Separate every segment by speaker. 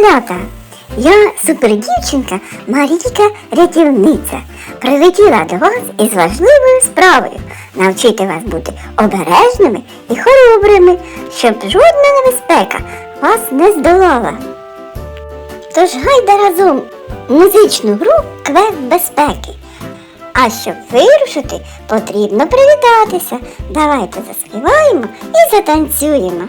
Speaker 1: малята! Я супerdівчинка Марійка рятівниця. Прилетіла до вас із важливою справою навчити вас бути обережними і хоробрими, щоб жодна небезпека вас не здолала. Тож гайда разом музичну гру квест безпеки. А щоб вирушити, потрібно привітатися. Давайте заспіваємо і затанцюємо.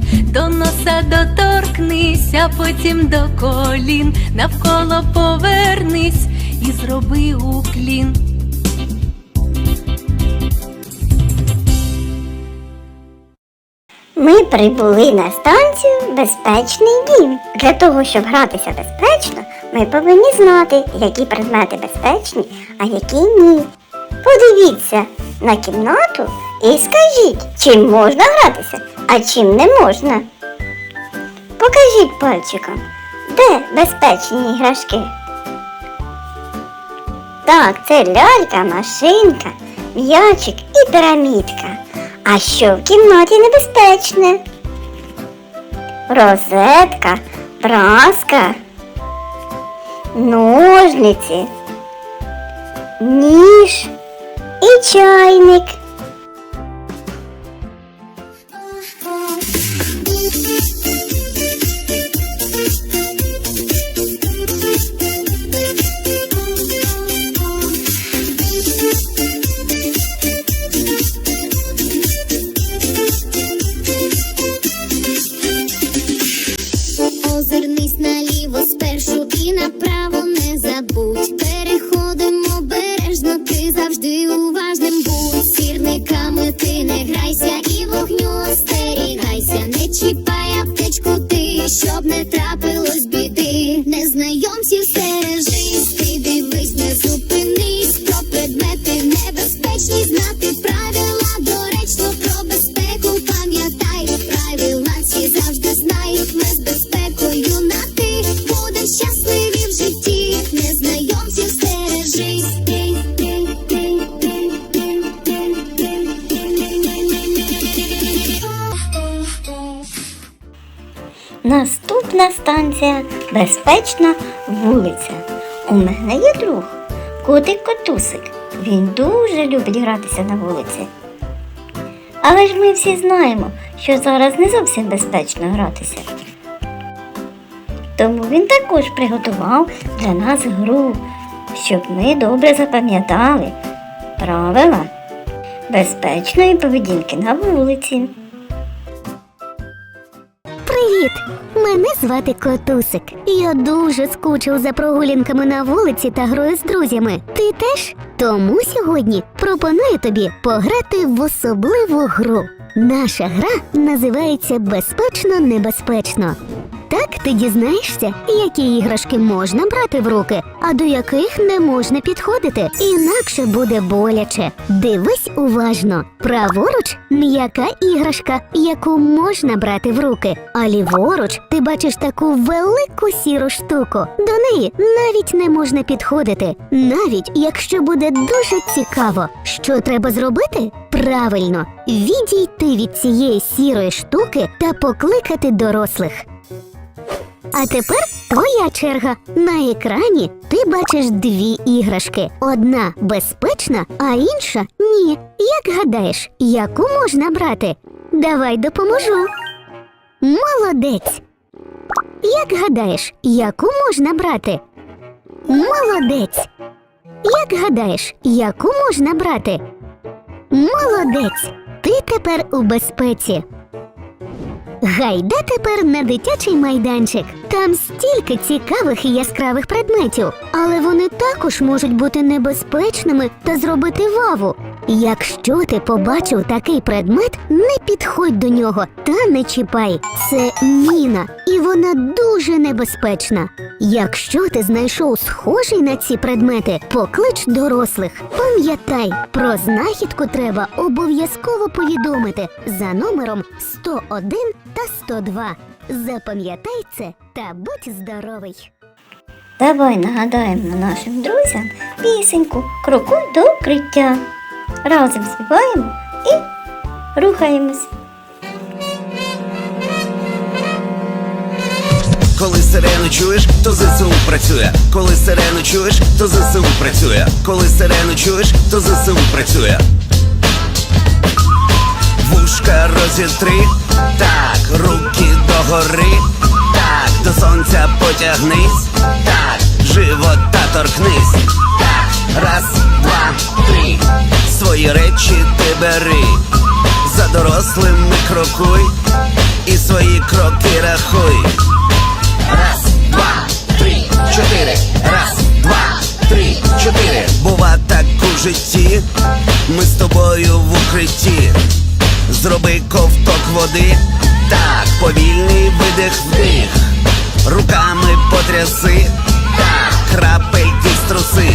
Speaker 2: до носа доторкнись, а потім до колін, навколо повернись і зроби уклін.
Speaker 1: Ми прибули на станцію Безпечний дім. Для того, щоб гратися безпечно, ми повинні знати, які предмети безпечні, а які ні. Подивіться на кімнату і скажіть, чим можна гратися, а чим не можна. Покажіть пальчиком, де безпечні іграшки. Так, це лялька, машинка, м'ячик і пірамідка. А що в кімнаті небезпечне? Розетка, праска, ножниці, ніж і чайник.
Speaker 3: Thank you. Чіпай аптечку ти, щоб не трапилось
Speaker 1: Наступна станція безпечна вулиця. У мене є друг, котик котусик. Він дуже любить гратися на вулиці. Але ж ми всі знаємо, що зараз не зовсім безпечно гратися. Тому він також приготував для нас гру, щоб ми добре запам'ятали правила безпечної поведінки на вулиці.
Speaker 4: Привіт! Мене звати Котусик. Я дуже скучив за прогулянками на вулиці та грою з друзями. Ти теж? Тому сьогодні пропоную тобі пограти в особливу гру. Наша гра називається Безпечно небезпечно. Так ти дізнаєшся, які іграшки можна брати в руки, а до яких не можна підходити. Інакше буде боляче. Дивись уважно. Праворуч м'яка іграшка, яку можна брати в руки. А ліворуч ти бачиш таку велику сіру штуку. До неї навіть не можна підходити, навіть якщо буде дуже цікаво. Що треба зробити? Правильно, відійти від цієї сірої штуки та покликати дорослих. А тепер твоя черга. На екрані ти бачиш дві іграшки: одна безпечна, а інша ні. Як гадаєш, яку можна брати? Давай допоможу. Молодець. Як гадаєш, яку можна брати? Молодець. Як гадаєш, яку можна брати? Молодець. Ти тепер у безпеці. Гайда тепер на дитячий майданчик. Там стільки цікавих і яскравих предметів, але вони також можуть бути небезпечними та зробити ваву. Якщо ти побачив такий предмет, не підходь до нього та не чіпай. Це міна, і вона дуже небезпечна. Якщо ти знайшов схожий на ці предмети, поклич дорослих. Пам'ятай, про знахідку треба обов'язково повідомити за номером 101 та 102. Запам'ятай це та будь здоровий.
Speaker 1: Давай нагадаємо нашим друзям пісеньку Крокуй до укриття. Разом співаємо і рухаємось.
Speaker 5: Коли сирену чуєш, то ЗСУ працює. Коли сирену чуєш, то ЗСУ працює. Коли сирену чуєш, то ЗСУ працює. Вушка розітри, так, руки догори, так, до сонця потягнись, так, живота торкнись, так, раз, два, свої речі ти бери, за дорослими крокуй, і свої кроки рахуй. Раз, два, три, чотири. Раз, два, три, чотири. Бува так у житті. Ми з тобою в укритті. Зроби ковток води. Так, повільний видих вдих. Руками потряси. Так, крапельки струси.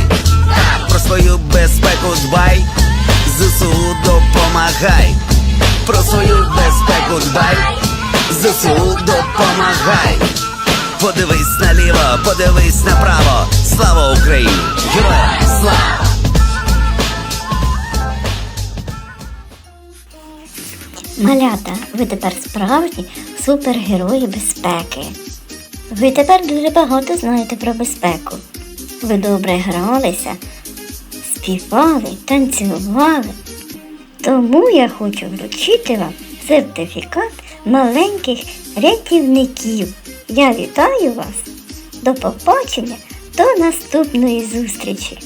Speaker 5: Так, про свою безпеку дбай. ЗСУ допомагай. Про свою безпеку дбай. ЗСУ допомагай. Подивись наліво, подивись направо. Слава Україні! Героям слава!
Speaker 1: Малята, ви тепер справжні супергерої безпеки. Ви тепер дуже багато знаєте про безпеку. Ви добре гралися, співали, танцювали. Тому я хочу вручити вам сертифікат маленьких рятівників. Я вітаю вас. До побачення, до наступної зустрічі!